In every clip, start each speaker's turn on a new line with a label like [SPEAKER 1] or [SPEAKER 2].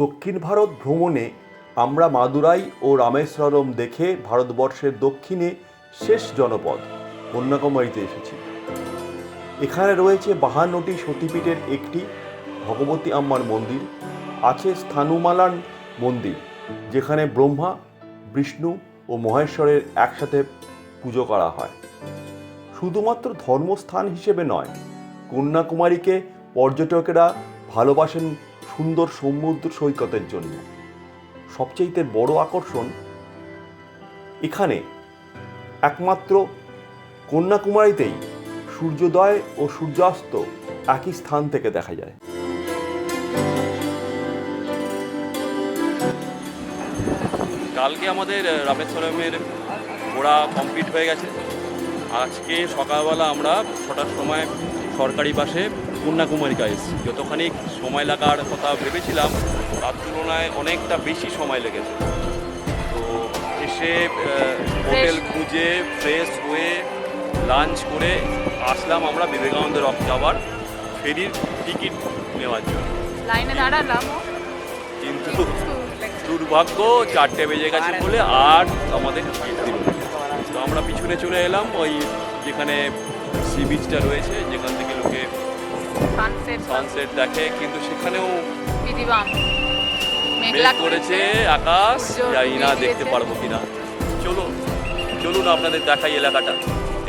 [SPEAKER 1] দক্ষিণ ভারত ভ্রমণে আমরা মাদুরাই ও রামেশ্বরম দেখে ভারতবর্ষের দক্ষিণে শেষ জনপদ, কন্যাকুমারীতে এসেছি। এখানে রয়েছে বাহান্নটি সতীপীঠের একটি ভগবতী আম্মার মন্দির, আছে স্থানুমালান মন্দির, যেখানে ব্রহ্মা, বিষ্ণু ও মহেশ্বরের একসাথে পুজো করা হয়। শুধুমাত্র ধর্মস্থান হিসেবে নয়, কন্যাকুমারীকে পর্যটকেরা ভালোবাসেন সুন্দর সমুদ্র সৈকতের জন্য। সবচেয়ে বড় আকর্ষণ এখানে একমাত্র কন্যাকুমারীতেই সূর্যোদয় ও সূর্যাস্ত একই স্থান থেকে দেখা যায়।
[SPEAKER 2] কালকে আমাদের রামেশ্বরমের ঘোড়া কমপ্লিট হয়ে গেছে। আজকে সকালবেলা আমরা ছটার সময় সরকারি বাসে কন্যাকুমারিকা এসেছি যতখানি সময় লাগার কথা ভেবেছিলাম তার তুলনায় অনেকটা বেশি সময় লেগেছে। তো এসে হোটেল খুঁজে ফ্রেশ হয়ে লাঞ্চ করে আসলাম আমরা বিবেকানন্দ রক যাওয়ার ফেরির টিকিট নেওয়ার জন্য।
[SPEAKER 3] লাইনে দাঁড়ালাম
[SPEAKER 2] কিন্তু দুর্ভাগ্য চারটে বেজে গেছে বলে আর আমাদের টিকিট দিল তো আমরা পিছনে চলে এলাম ওই যেখানে সি বিচটা রয়েছে যেখান
[SPEAKER 3] সানসেট
[SPEAKER 2] সানসেট দেখে কিন্তু সেখানেও
[SPEAKER 3] বিধিবাম। মেঘলা
[SPEAKER 2] করেছে আকাশ। জানি না দেখতে পারব কিনা? চলো চলুন আপনাদের দেখাই এলাকাটা।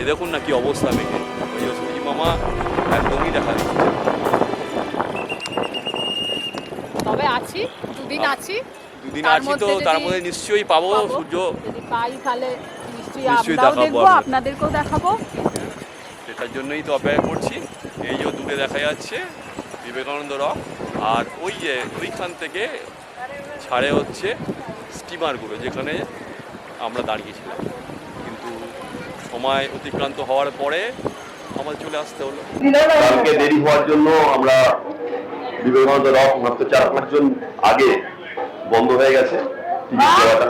[SPEAKER 2] এ দেখুন না কি অবস্থা মেঘে। ওই সবজি মামা একদমই দেখা
[SPEAKER 3] তবে আছি দুদিন আছি।
[SPEAKER 2] দুদিন আছি তো তার মধ্যে নিশ্চয়ই পাবো সূর্য।
[SPEAKER 3] যদি পাই তাহলে নিশ্চয়ই। আপনাদেরকেও দেখাবো।
[SPEAKER 2] সেটার জন্যই তো অপেক্ষা করছি। এই যে দূরে দেখা যাচ্ছে বিবেকানন্দ রক আর ওই যে ওইখান থেকে ছাড়ে হচ্ছে স্টিমারগুলো যেখানে আমরা দাঁড়িয়েছিলাম। কিন্তু সময় অতিক্রান্ত হওয়ার পরে আমাদের চলে আসতে হলো।
[SPEAKER 4] কালকে দেরি হওয়ার জন্য আমরা বিবেকানন্দ রক মাত্র চার পাঁচজন আগে বন্ধ হয়ে গেছে টিকিট দেওয়াটা।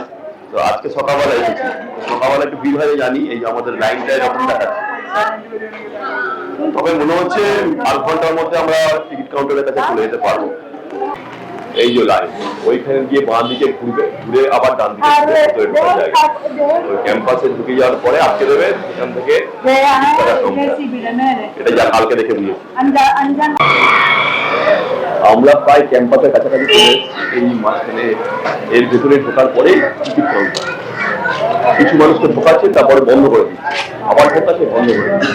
[SPEAKER 4] তো আজকে সকালবেলা এসেছি। সকালবেলা একটু ভিড় হয়ে জানি এই যে আমাদের লাইনটা এরকম দেখাচ্ছে। তবে মনে হচ্ছে আধ ঘণ্টার মধ্যে আমরা টিকিট কাউন্টারের কাছে চলে যেতে পারব। এই যে লাইন ওইখানে গিয়ে বাঁ দিকে ঘুরবে ঘুরে আবার ডান দিকে ভেতরে ঢোকার ওই ক্যাম্পাসে ঢুকে যাওয়ার পরে আটকে দেবে সেখান থেকে এটা যা কালকে দেখে বুঝেছি আমরা প্রায় ক্যাম্পাসের কাছাকাছি এই মাঝখানে এর ভেতরে ঢোকার পরেই টিকিট কাউন্টার। কিছু মানুষকে ঢোকাচ্ছে তারপরে বন্ধ করে দিচ্ছে। আবার ঢোকাচ্ছে বন্ধ করে দিচ্ছে।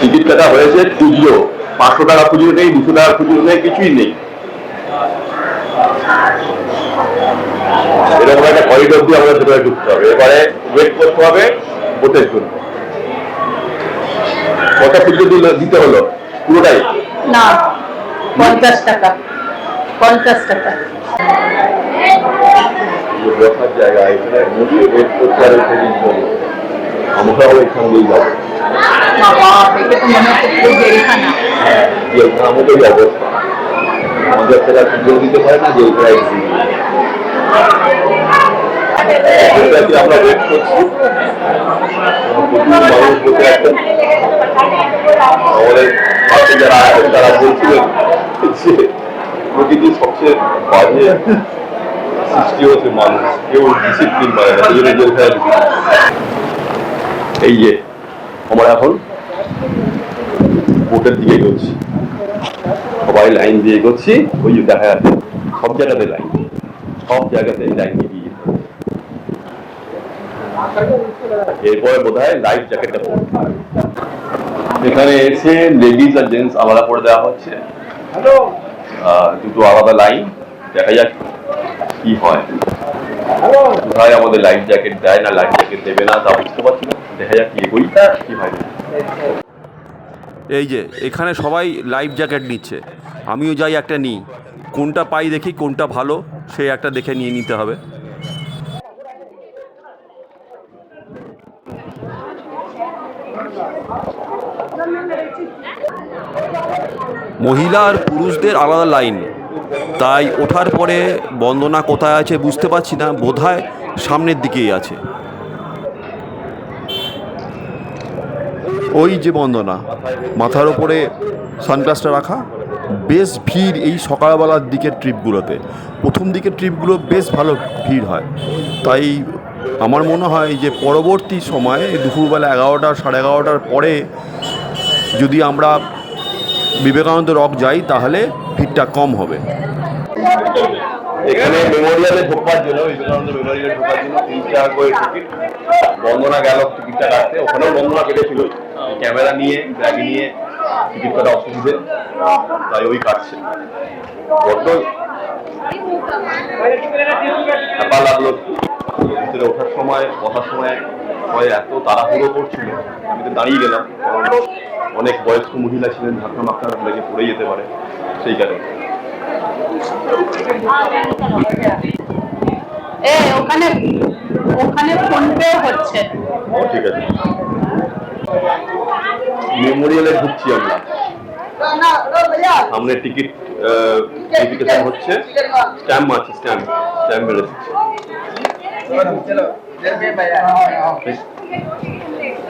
[SPEAKER 4] টিকিট কাটা হয়েছে খুচরো পাঁচশো টাকা খুচরো নেই দুশো টাকা খুচরো নেই কিছুই নেই। এরকম একটা করিডোর দিয়ে আমাদের ঢুকতে হবে। এবারে ওয়েট করতে হবে বোটের জন্য খুচরো দিল- দিতে হলো পুরোটাই?
[SPEAKER 5] না পঞ্চাশ টাকা পঞ্চাশ টাকা।
[SPEAKER 4] যে জায়গা এখানে বসে ওয়েট করতে হবে সেদিন জন্য আমরাও এখান দিয়ে যাব।
[SPEAKER 5] বাবা এটা তো হচ্ছে খুব জেলখানা।
[SPEAKER 4] যে ওখানে আমাদেরই অবস্থা। আমাদের সেটা সুযোগ দিতে পারে না যে এক্সিট আমরা ওয়েট করছি। মানুষ বসে আছেন আমাদের পাশে যারা আছেন তারা বলছিলেন যে প্রকৃতির সবচেয়ে বাজে সৃষ্টি হচ্ছে মানুষ। কেউ ডিসিপ্লিন মানে না এই যে আমরা এখন বোটের দিকে এগোচ্ছি। সবাই লাইন দিয়ে এগোচ্ছি। ওই যে দেখা যাচ্ছে সব জায়গাতে লাইন। সব জায়গাতে লাইন দিয়ে যেতে। এরপরে বোধ হয় লাইফ জ্যাকেটটা এখানে এসে লেডিস আর জেন্টস আলাদা করে দেওয়া হচ্ছে। দুটো আলাদা লাইন দেখা যাক কি হয়। কোথায় আমাদের লাইফ জ্যাকেট দেয় না লাইফ জ্যাকেট দেবে না তা বুঝতে পারছি না। দেখা যাক কি এগোই কি হয়।
[SPEAKER 1] এই যে এখানে সবাই লাইফ জ্যাকেট নিচ্ছে। আমিও যাই একটা নিই। কোনটা পাই দেখি কোনটা ভালো সে একটা দেখে নিয়ে নিতে হবে। মহিলা আর পুরুষদের আলাদা লাইন। তাই ওঠার পরে বন্দনা কোথায় আছে বুঝতে পারছি না, বোধহয় সামনের দিকেই আছে। ওই যে বন্দনা, মাথার ওপরে সানগ্লাসটা রাখা, বেশ ভিড় এই সকালবেলার দিকের ট্রিপগুলোতে। প্রথম দিকের ট্রিপগুলো বেশ ভালো ভিড় হয়। তাই আমার মনে হয় যে পরবর্তী সময়ে দুপুরবেলা এগারোটা সাড়ে এগারোটার পরে যদি আমরা বিবেকানন্দ রক যাই, তাহলে ভিড়টা কম হবে।
[SPEAKER 4] এখানে মেমোরিয়ালে ঢোকার জন্য, বিবেকানন্দ মেমোরিয়ালে ঢোকার জন্য তিন টাকা করে টিকিট। বন্দনা গেল, টিকিটটা কাটতে। ওখানেও বন্দনা কেটেছিল। ক্যামেরা নিয়ে, ব্যাগ নিয়ে, টিকিট কাটা অসুবিধে। তাই ওই কাটছে। বড্ড ব্যাপার লাগল ভিতরে ওঠার সময়, বসার সময় সবাই এত তাড়াহুড়ো করছিল। আমি তো দাঁড়িয়ে গেলাম। অনেক বয়স্ক মহিলা ছিলেন ধাক্কা মাক্কা লেগে পড়ে যেতে পারে সেই কারণে।
[SPEAKER 5] এ ওখানে ওখানে ফোন পে হচ্ছে।
[SPEAKER 4] ও ঠিক আছে। মেমোরিয়ালে ঢুকছি আমরা। সামনে টিকিট ভেরিফিকেশন হচ্ছে। স্ট্যাম্প আছে স্ট্যাম্প স্ট্যাম্প মেরে দিচ্ছে।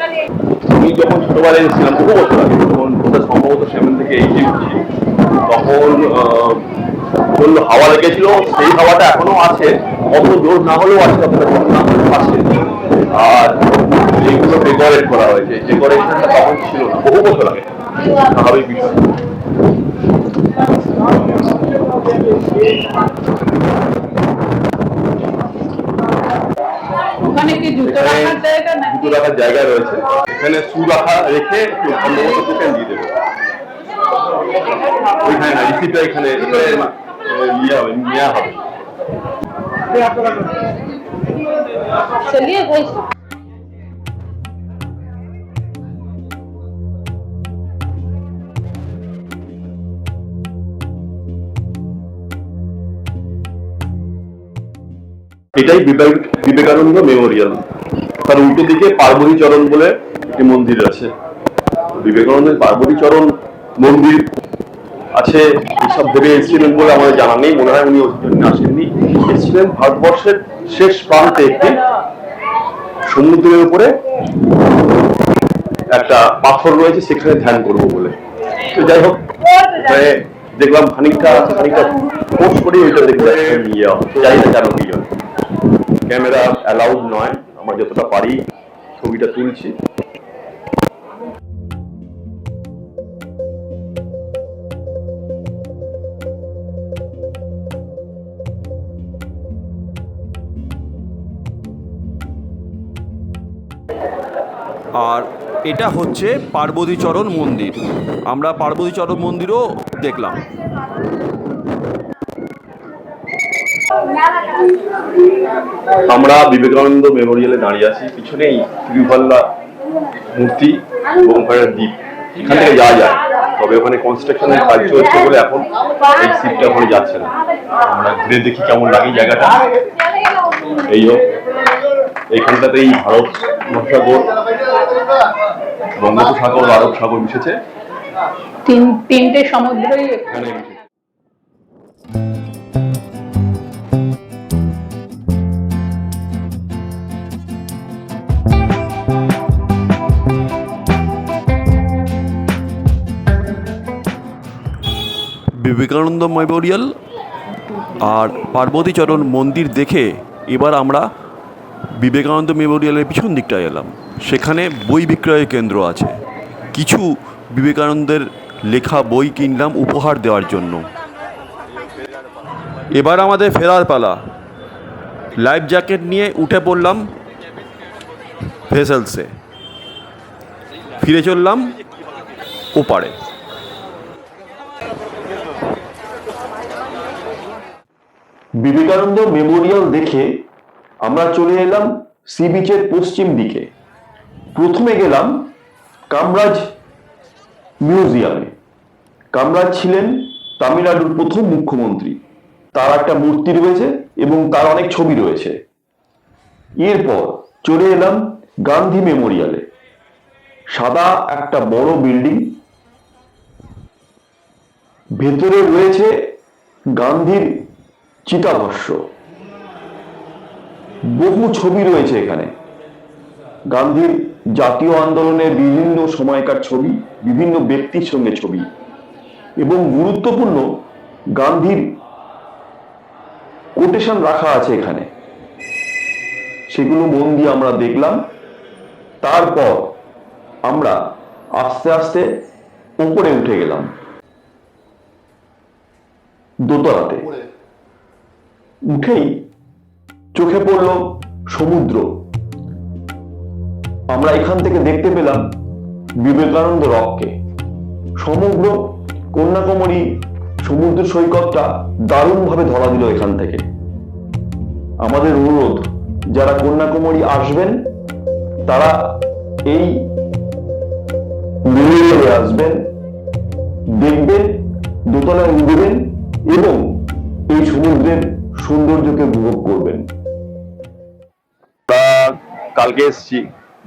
[SPEAKER 4] আমি যখন ছোটবেলায় এসেছিলাম, বহু বছর আগে তখন সম্ভবত সেভেন থেকে এইটে উঠছি তখন প্রচণ্ড হাওয়া লেগেছিল, সেই হাওয়াটা এখনও আছে। অত জোর না হলেও আছে আছে। আর এইগুলো ডেকোরেট করা হয়েছে। ডেকোরেশনটা তখন ছিল না, বহু বছর আগে। স্বাভাবিক বিষয়।
[SPEAKER 5] ওখানে কি জুতো রাখার জায়গা না
[SPEAKER 4] জুতো রাখার জায়গা রয়েছে। এখানে শু রাখা রেখে সম্ভবত টোকেন দিয়ে দেবে। ওইখানে না রিসিপ্টটা এখানে ইয়ে হবে নেওয়া হবে।
[SPEAKER 5] চলিয়ে ভাই
[SPEAKER 4] এটাই বিবেকানন্দ মেমোরিয়াল। তার উল্টো দিকে পার্বতী চরণ বলে একটি মন্দির আছে। বিবেকানন্দের পার্বতী চরণ মন্দির আছে, এসব ভেবে এসেছিলেন বলে আমাদের জানা নেই, মনে হয় উনি আসেননি। এসেছিলেন ভারতবর্ষের শেষ প্রান্তে একটি সমুদ্রের উপরে। একটা পাথর রয়েছে, সেখানে ধ্যান করব বলে। তো যাই হোক দেখলাম খানিকটা খানিকটা পোস্ট করি ওইটা দেখলাম যাই না কেন, কি হয় ক্যামেরা অ্যালাউড নয়, আমরা যতটা পারি ছবিটা তুলছি।
[SPEAKER 1] আর এটা হচ্ছে পার্বতীচরণ মন্দির। আমরা পার্বতীচরণ মন্দিরও দেখলাম।
[SPEAKER 4] আমরা বিবেকানন্দ মেমোরিয়ালে দাঁড়িয়ে আছি। পিছনেই তিরুভাল্লা মূর্তি ওখানে দ্বীপ। এখান থেকে যাওয়া যায়। তবে ওখানে কনস্ট্রাকশনের কাজ চলছে বলে এখন এই সিটটা ওখানে যাচ্ছে না। আমরা ঘুরে দেখি কেমন লাগে জায়গাটা। এই হোক এইখানটাতেই ভারত মহাসাগর বঙ্গোপসাগর আরব সাগর মিশেছে।
[SPEAKER 5] তিন তিনটে সমুদ্রই
[SPEAKER 4] এখানে
[SPEAKER 1] বিবেকানন্দ মেমোরিয়াল আর পার্বতীচরণ মন্দির দেখে এবার আমরা বিবেকানন্দ মেমোরিয়ালের পিছন দিকটায় এলাম। সেখানে বই বিক্রয় কেন্দ্র আছে। কিছু বিবেকানন্দের লেখা বই কিনলাম উপহার দেওয়ার জন্য। এবার আমাদের ফেরার পালা। লাইফ জ্যাকেট নিয়ে উঠে পড়লাম ভেসেলসে। ফিরে চললাম ওপারে।
[SPEAKER 6] বিবেকানন্দ মেমোরিয়াল দেখে আমরা চলে এলাম সি বিচের পশ্চিম দিকে। প্রথমে গেলাম কামরাজ মিউজিয়ামে। কামরাজ ছিলেন তামিলনাড়ুর প্রথম মুখ্যমন্ত্রী। তার একটা মূর্তি রয়েছে এবং তার অনেক ছবি রয়েছে। এরপর চলে এলাম গান্ধী মেমোরিয়ালে। সাদা একটা বড় বিল্ডিং। ভেতরে রয়েছে গান্ধীর চিতাভস্য বহু ছবি রয়েছে এখানে। গান্ধীর জাতীয় আন্দোলনের বিভিন্ন সময়কার ছবি, বিভিন্ন ব্যক্তির সঙ্গে ছবি। এবং গুরুত্বপূর্ণ, গান্ধীর কোটেশন রাখা আছে এখানে। সেগুলো মন দিয়ে আমরা দেখলাম। তারপর আমরা আস্তে আস্তে উপরে উঠে গেলাম। দোতলাতে। উঠেই চোখে পড়ল সমুদ্র। আমরা এখান থেকে দেখতে পেলাম বিবেকানন্দ রককে। সমগ্র কন্যাকুমারী সমুদ্র সৈকতটা দারুণভাবে ধরা দিল এখান থেকে। আমাদের অনুরোধ, যারা কন্যাকুমারী আসবেন, তারা এই আসবেন, দেখবেন, দোতলায় উঠবেন এবং এই সমুদ্রের সৌন্দর্যকে উপভোগ করবেন।
[SPEAKER 4] আমরা কালকে এসেছি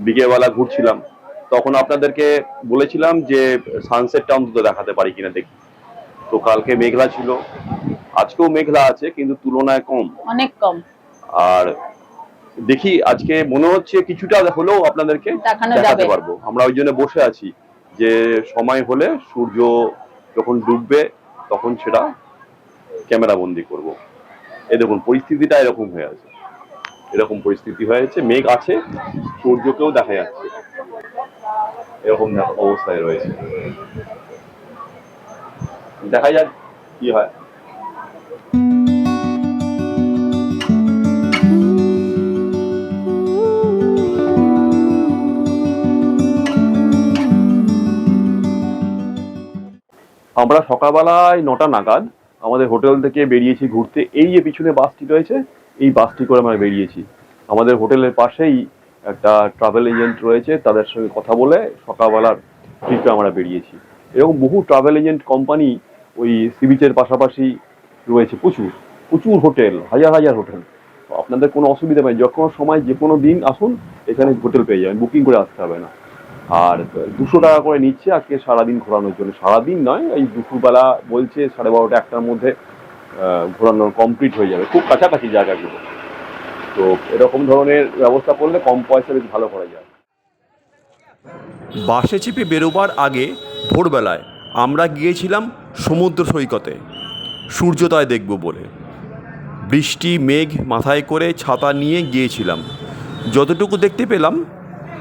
[SPEAKER 4] বিকেলবেলা ঘুরছিলাম। তখন আপনাদেরকে বলেছিলাম যে সানসেটটা অন্তত দেখাতে পারি কিনা দেখি। তো কালকে মেঘলা ছিল। আজকেও মেঘলা আছে কিন্তু তুলনায় কম।
[SPEAKER 5] অনেক কম।
[SPEAKER 4] আর দেখি আজকে মনে হচ্ছে কিছুটা হলেও আপনাদেরকে দেখাতে পারব। আমরা ওই জন্য বসে আছি যে সময় হলে সূর্য যখন ডুববে তখন সেটা ক্যামেরা বন্দি করব। এই দেখুন, পরিস্থিতিটা এরকম হয়ে আছে। এরকম পরিস্থিতি হয়েছে, মেঘ আছে, সূর্যকেও দেখা যাচ্ছে। এরকম অবস্থায় রয়েছে। দেখা যাক কি হয়। আমরা সকালবেলায় নটা নাগাদ আমাদের হোটেল থেকে বেরিয়েছি ঘুরতে। এই যে পিছনে বাসটি রয়েছে, এই বাসটি করে আমরা বেরিয়েছি। আমাদের হোটেলের পাশেই একটা ট্রাভেল এজেন্ট রয়েছে, তাদের সঙ্গে কথা বলে সকালবেলার ট্রিপে আমরা বেরিয়েছি। এরকম বহু ট্রাভেল এজেন্ট কোম্পানি ওই সি বিচের পাশাপাশি রয়েছে, প্রচুর প্রচুর হোটেল, হাজার হাজার হোটেল। আপনাদের কোনো অসুবিধা নেই যখন সময় যে কোনো দিন আসুন, এখানে হোটেল পেয়ে যাবেন, বুকিং করে আসতে হবে না। আর দুশো টাকা করে নিচ্ছে আজকে সারাদিন ঘোরানোর জন্য। সারাদিন নয়, এই দুপুরবেলা বলছে সাড়ে বারোটা একটার মধ্যে ঘোরানো কমপ্লিট হয়ে যাবে। খুব কাছাকাছি জায়গাগুলো। তো এরকম ধরনের ব্যবস্থা করলে কম পয়সা বেশ ভালো করা যায়।
[SPEAKER 1] বাসে চেপে বেরোবার আগে ভোরবেলায় আমরা গিয়েছিলাম সমুদ্র সৈকতে। সূর্যোদয় দেখব বলে। বৃষ্টি, মেঘ মাথায় করে ছাতা নিয়ে গিয়েছিলাম। যতটুকু দেখতে পেলাম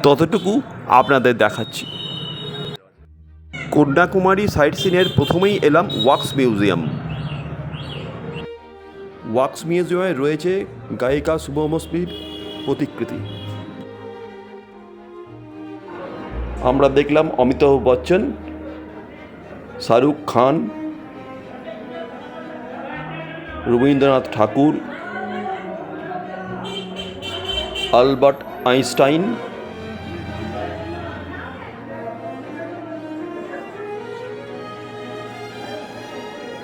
[SPEAKER 1] ততটুকু আপনাদের দেখাচ্ছি। কন্যাকুমারী সাইট সিনের প্রথমেই এলাম ওয়াক্স মিউজিয়াম। ওয়াক্স মিউজিয়ামে রয়েছে গায়িকা শুভমশ্রীর প্রতিকৃতি। আমরা দেখলাম Amitabh Bachchan, Shahrukh Khan, Rabindranath Tagore, Albert Einstein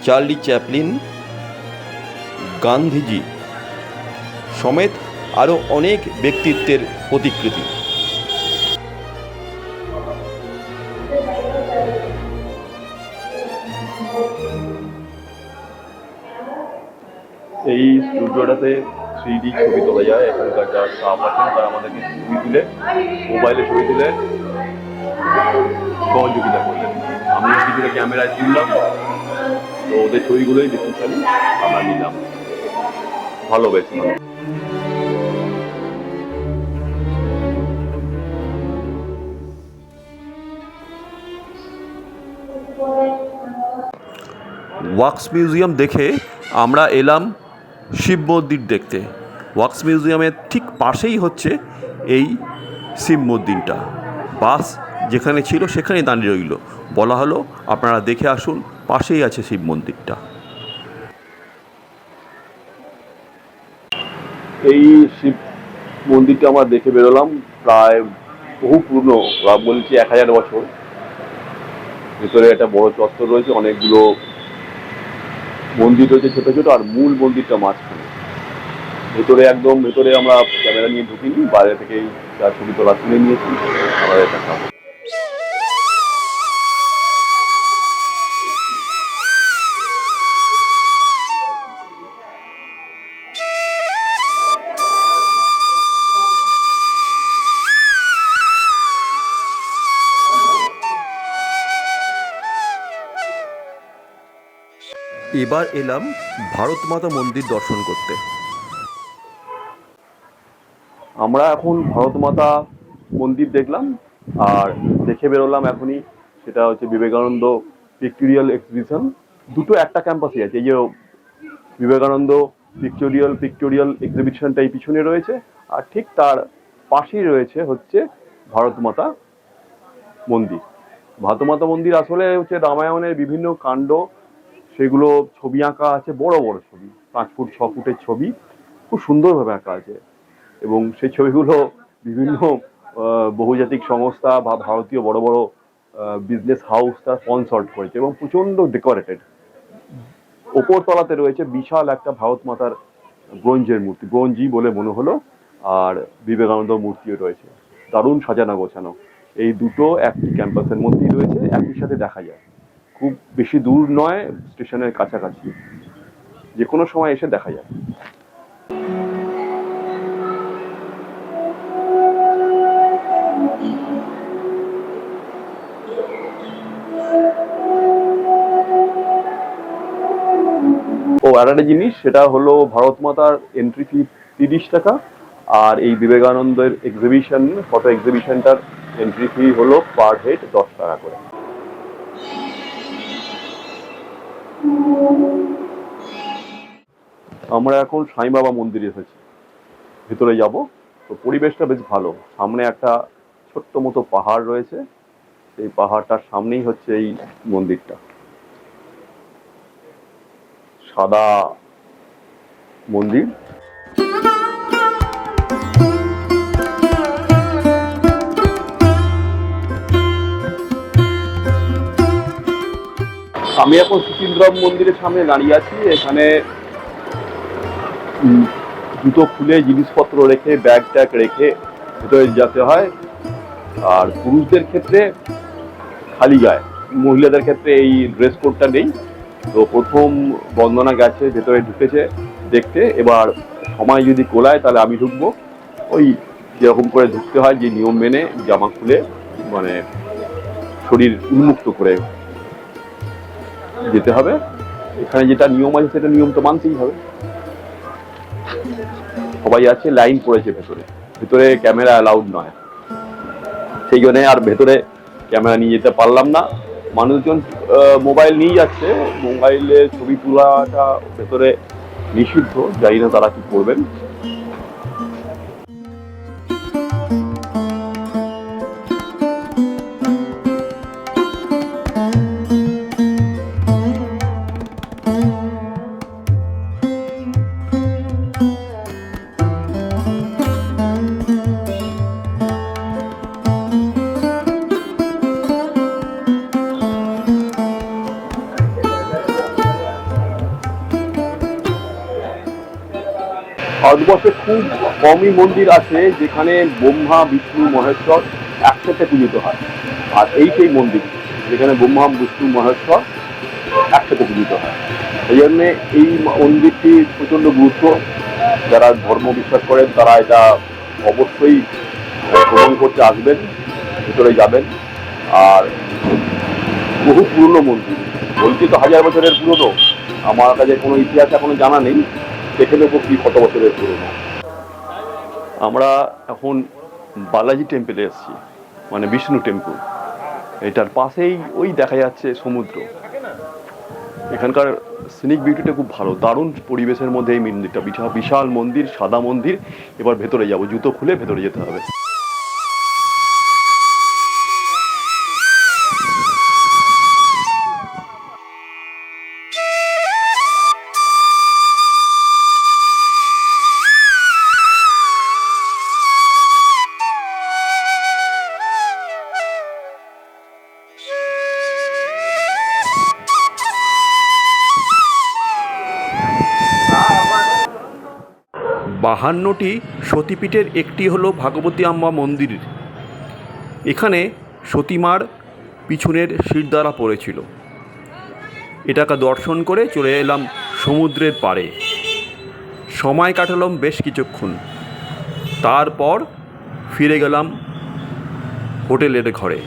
[SPEAKER 1] Charlie Chaplin, Gandhiji সমেত আরও অনেক ব্যক্তিত্বের প্রতিকৃতি।
[SPEAKER 4] এই স্টুডিওটাতে থ্রি ডি ছবি তোলা যায়, এখানকার যারা স্টাফ আছেন তারা আমাদেরকে ছবি তুলে মোবাইলে ছবি তুলে সহযোগিতা করলেন। আমি কিছুটা ক্যামেরায় তুললাম। তো ওদের ছবিগুলোই খালি। আমরা নিলাম ভালো বেশ ভালো
[SPEAKER 1] ওয়াক্স মিউজিয়াম দেখে আমরা এলাম শিব মন্দির দেখতে। ওয়াক্স মিউজিয়ামের ঠিক পাশেই হচ্ছে এই শিব মন্দিরটা। বাস যেখানে ছিল সেখানে দাঁড়িয়ে রইল। বলা হলো, আপনারা দেখে আসুন পাশেই আছে শিব মন্দিরটা।
[SPEAKER 4] এই শিব মন্দিরটা আমরা দেখে বেরোলাম, প্রায় বহু পুরনো বলছি এক হাজার বছর। ভেতরে একটা বড় চত্বর রয়েছে, অনেকগুলো মন্দির রয়েছে ছোট ছোট, আর মূল মন্দিরটা মাঝখানে। ভেতরে একদম, ভেতরে আমরা ক্যামেরা নিয়ে ঢুকিনি, বাইরে থেকেই যা ছবি তোলা তুলে নিয়েছি। আমাদের দেখা
[SPEAKER 1] এবার এলাম ভারত মাতা মন্দির দর্শন করতে।
[SPEAKER 4] আমরা এখন ভারত মাতা মন্দির দেখলাম আর দেখে বেরোলাম এখনই। সেটা হচ্ছে বিবেকানন্দ পিক্টোরিয়াল এক্সিবিশন দুটো একটা ক্যাম্পাসই আছে, এই যে বিবেকানন্দ পিক্টোরিয়াল পিক্টোরিয়াল এক্সিবিশনটা এই পিছনে রয়েছে আর ঠিক তার পাশেই রয়েছে হচ্ছে ভারত মাতা মন্দির। ভারত মাতা মন্দির আসলে হচ্ছে রামায়ণের বিভিন্ন কাণ্ড সেগুলো ছবি আঁকা আছে, বড় বড় ছবি, পাঁচ ফুট, ছ ফুটের ছবি, খুব সুন্দরভাবে আঁকা আছে। এবং সেই ছবিগুলো বিভিন্ন বহুজাতিক সংস্থা বা ভারতীয় বড় বড় বিজনেস হাউস তার স্পন্সর্ড করেছে এবং প্রচণ্ড ডেকোরেটেড ওপর তলাতে রয়েছে বিশাল একটা ভারত মাতার ব্রোঞ্জের মূর্তি ব্রোঞ্জই বলে মনে হলো, আর বিবেকানন্দ মূর্তিও রয়েছে। দারুণ সাজানো গোছানো। এই দুটো একটি ক্যাম্পাসের মধ্যেই রয়েছে, একই সাথে দেখা যায়। খুব বেশি দূর নয়, স্টেশনের কাছাকাছি। যে কোনো সময় এসে দেখা যায়। ও, আর একটা জিনিস, সেটা হলো ভারত মাতার এন্ট্রি ফি তিরিশ টাকা, আর এই বিবেকানন্দের এক্সিবিশন ফটো এক্সিবিশনটার এন্ট্রি ফি হলো পার হেড দশ টাকা করে। আমরা এখন সাই বাবা মন্দিরে এসেছি। ভিতরে যাব। তো পরিবেশটা বেশ ভালো। সামনে একটা ছোট্ট মতো পাহাড় রয়েছে। এই পাহাড়টার সামনেই হচ্ছে এই মন্দিরটা। সাদা মন্দির। আমি এখন সুচিন্দ্রম মন্দিরের সামনে দাঁড়িয়ে আছি। এখানে জুতো খুলে জিনিসপত্র রেখে, ব্যাগ ট্যাগ রেখে ভেতরে যেতে হয়। আর পুরুষদের ক্ষেত্রে খালি গায়ে। মহিলাদের ক্ষেত্রে এই ড্রেস কোডটা নেই। তো প্রথম বন্দনা গেছে, ভেতরে ঢুকেছে দেখতে। এবার সময় যদি কোলায় তাহলে আমি ঢুকবো। ওই যেরকম করে ঢুকতে হয়, যে নিয়ম মেনে জামা খুলে মানে শরীর উন্মুক্ত করে যেতে হবে। এখানে যেটা নিয়ম আছে, সেটা নিয়ম তো মানতেই হবে। সবাই আছে, লাইন পড়েছে ভেতরে। ভেতরে ক্যামেরা অ্যালাউড নয়। সেই জন্য আর ভেতরে ক্যামেরা নিয়ে যেতে পারলাম না। মানুষজন মোবাইল নিয়ে যাচ্ছে। মোবাইলে ছবি তোলাটা ভেতরে নিষিদ্ধ। জানি না তারা কি করবেন। ভারতবর্ষে খুব কমই মন্দির আছে যেখানে ব্রহ্মা, বিষ্ণু, মহেশ্বর একসাথে পূজিত হয়। আর এই সেই মন্দির, যেখানে ব্রহ্মা, বিষ্ণু, মহেশ্বর একসাথে পূজিত হয়। এই জন্যে এই মন্দিরটি প্রচণ্ড গুরুত্ব। যারা ধর্ম বিশ্বাস করেন, তারা এটা অবশ্যই ভ্রমণ করতে আসবেন, ভিতরে যাবেন। আর বহু পুরনো মন্দির, বলছি তো হাজার বছরের পুরনো। আমার কাছে কোনো ইতিহাস এখনও জানা নেই। দেখে নেব কি কত বছরের পুরনো। আমরা এখন বালাজি টেম্পলে এসেছি মানে বিষ্ণু টেম্পল। এটার পাশেই ওই দেখা যাচ্ছে সমুদ্র। এখানকার সিনিক বিউটিটা খুব ভালো, দারুণ পরিবেশের মধ্যে এই মন্দিরটা। বিশাল বিশাল মন্দির, সাদা মন্দির, এবার ভেতরে যাব, জুতো খুলে ভেতরে যেতে হবে।
[SPEAKER 1] বাহান্নটি সতীপীঠের একটি হলো ভাগবতী আম্মা মন্দির এখানে সতীমার পিছনের শিরদাঁড়া পড়েছিল। এটাকে দর্শন করে চলে এলাম সমুদ্রের পাড়ে। সময় কাটালাম বেশ কিছুক্ষণ। তারপর ফিরে গেলাম হোটেলের ঘরে।